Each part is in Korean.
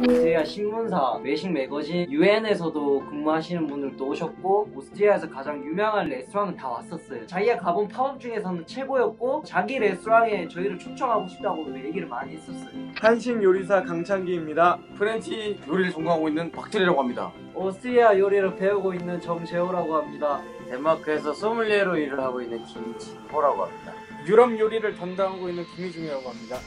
오스트리아 신문사, 외식 매거진, UN에서도 근무하시는 분들도 오셨고 오스트리아에서 가장 유명한 레스토랑은 다 왔었어요. 자기가 가본 팝업 중에서는 최고였고 자기 레스토랑에 저희를 초청하고 싶다고 얘기를 많이 했었어요. 한식 요리사 강창기입니다. 프렌치 요리를 전공하고 있는 박철이라고 합니다. 오스트리아 요리를 배우고 있는 정재호라고 합니다. 덴마크에서 소믈리에로 일을 하고 있는 김진호라고 합니다. 유럽 요리를 담당하고 있는 김희중이라고 합니다.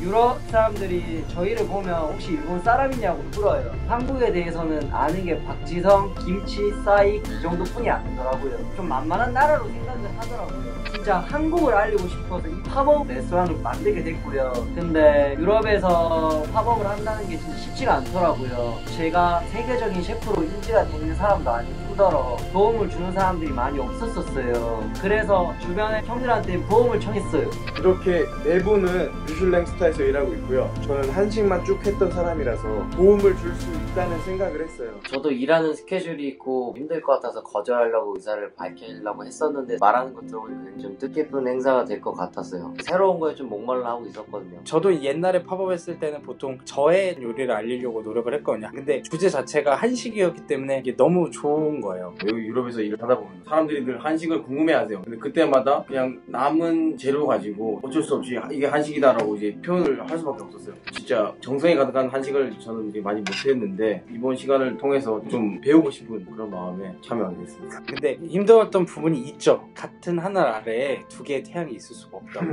유럽 사람들이 저희를 보면 혹시 일본 사람이냐고 물어요. 한국에 대해서는 아는 게 박지성, 김치, 싸이 이 정도뿐이 아니더라고요. 좀 만만한 나라로 생각을 하더라고요. 진짜 한국을 알리고 싶어서 이 팝업 레스토랑을 만들게 됐고요. 근데 유럽에서 팝업을 한다는 게 진짜 쉽지가 않더라고요. 제가 세계적인 셰프로 인지가 되는 사람도 아니고 힘들어 도움을 주는 사람들이 많이 없었었어요. 그래서 주변의 형들한테 도움을 청했어요. 이렇게 네 분은 미슐랭 스타에서 일하고 있고요. 저는 한식만 쭉 했던 사람이라서 도움을 줄 수 있다는 생각을 했어요. 저도 일하는 스케줄이 있고 힘들 것 같아서 거절하려고 의사를 밝히려고 했었는데 말하는 거 들어보니까 좀 뜻깊은 행사가 될 것 같았어요. 새로운 거에 좀 목말라 하고 있었거든요. 저도 옛날에 팝업 했을 때는 보통 저의 요리를 알리려고 노력을 했거든요. 근데 주제 자체가 한식이었기 때문에 이게 너무 좋은 거예요. 여기 유럽에서 일을 하다 보면 사람들이 늘 한식을 궁금해하세요. 근데 그때마다 그냥 남은 재료 가지고 어쩔 수 없이 이게 한식이다라고 이제 표현을 할 수밖에 없었어요. 진짜 정성이 가득한 한식을 저는 이제 많이 못했는데 이번 시간을 통해서 좀 배우고 싶은 그런 마음에 참여하게 됐습니다. 근데 힘들었던 부분이 있죠. 같은 하늘 아 래에 두 개의 태양이 있을 수가 없다고.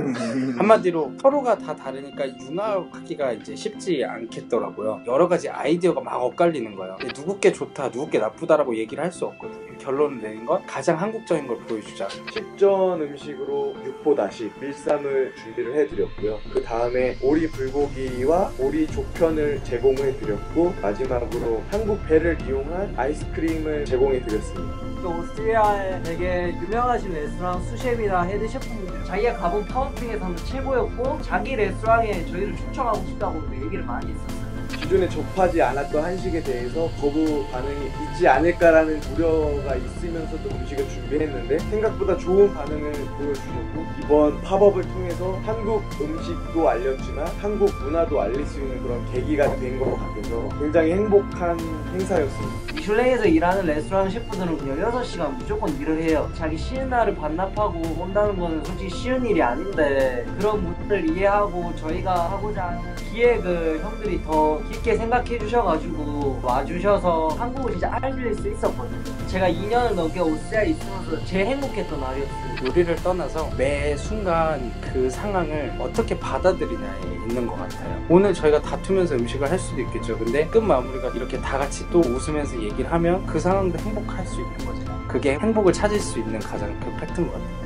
한마디로 서로가 다 다르니까 융합하기가 이제 쉽지 않겠더라고요. 여러 가지 아이디어가 막 엇갈리는 거예요. 근데 누구 게 좋다, 누구 게 나쁘다라고 얘기를 할 수 없거든요. 결론을 내는 건 가장 한국적인 걸 보여주자. 식전 음식으로 육포다시, 밀쌈을 준비를 해드렸고요. 그 다음에 오리 불고기와 오리 조편을 제공해드렸고 마지막으로 한국 배를 이용한 아이스크림을 제공해드렸습니다. 또 오스트리아에 되게 유명하신 레스토랑 수셰 프이나 헤드 셰프분들 자기가 가본 팝업 중에서는 최고였고 자기 레스토랑에 저희를 초청하고 싶다고 얘기를 많이 했었어요. 기존에 접하지 않았던 한식에 대해서 거부 반응이 있지 않을까라는 우려가 있으면서도 음식을 준비했는데 생각보다 좋은 반응을 보여주셨고 이번 팝업을 통해서 한국 음식도 알렸지만 한국 문화도 알릴 수 있는 그런 계기가 된 것 같아서 굉장히 행복한 행사였습니다. 미슐랭에서 일하는 레스토랑 셰프들은 16시간 무조건 일을 해요. 자기 쉬는 날을 반납하고 온다는 거는 솔직히 쉬운 일이 아닌데 그런 분들 이해하고 저희가 하고자 하는 기획을 형들이 더 깊게 생각해 주셔가지고 와주셔서 한국을 진짜 알릴 수 있었거든요. 제가 2년을 넘게 오스트리아에 있으면서 제일 행복했던 날이었어요. 요리를 떠나서 매 순간 그 상황을 어떻게 받아들이냐에 있는 것 같아요. 오늘 저희가 다투면서 음식을 할 수도 있겠죠. 근데 끝 마무리가 이렇게 다 같이 또 웃으면서 얘기를 하면 그 상황도 행복할 수 있는 거죠. 그게 행복을 찾을 수 있는 가장 큰 팩트인 것 같아요.